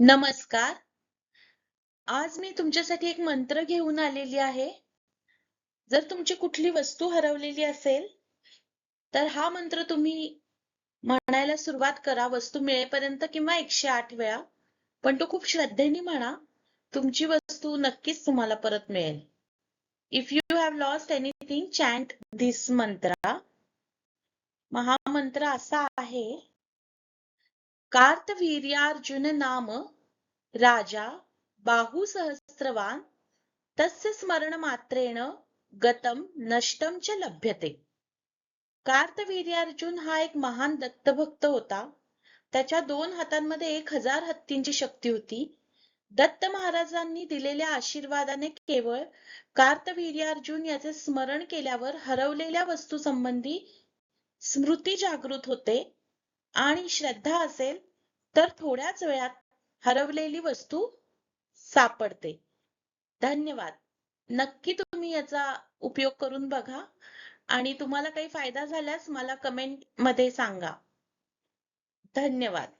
नमस्कार. आज मी तुमच्यासाठी एक मंत्र घेऊन आलेली आहे. जर तुमची कुठली वस्तू हरवलेली असेल तर हा मंत्र तुम्ही म्हणायला सुरुवात करा. वस्तू मिळेपर्यंत किंवा एकशे आठ वेळा. पण तो खूप श्रद्धेने म्हणा. तुमची वस्तू नक्कीच तुम्हाला परत मिळेल. If you have lost anything chant this mantra हा मंत्र असा आहे. कार्तवीर्यार्जुन नाम राजा बाहुसहस्रवान तस्य स्मरण मात्रेण गतम नष्टम च लभ्यते. कार्तवीर्यार्जुन हा एक महान दत्तभक्त होता. त्याच्या दोन हातांमध्ये एक हजार हत्तींची शक्ती होती. दत्त महाराजांनी दिलेल्या आशीर्वादाने केवळ कार्तवीर्यार्जुन याचे स्मरण केल्यावर हरवलेल्या वस्तू संबंधी स्मृती जागृत होते. आणि श्रद्धा असेल तर थोड्याच वेळात हरवलेली वस्तू सापडते. धन्यवाद. नक्की तुम्ही याचा उपयोग करून बघा. आणि तुम्हाला काही फायदा झाल्यास मला कमेंटमध्ये सांगा. धन्यवाद.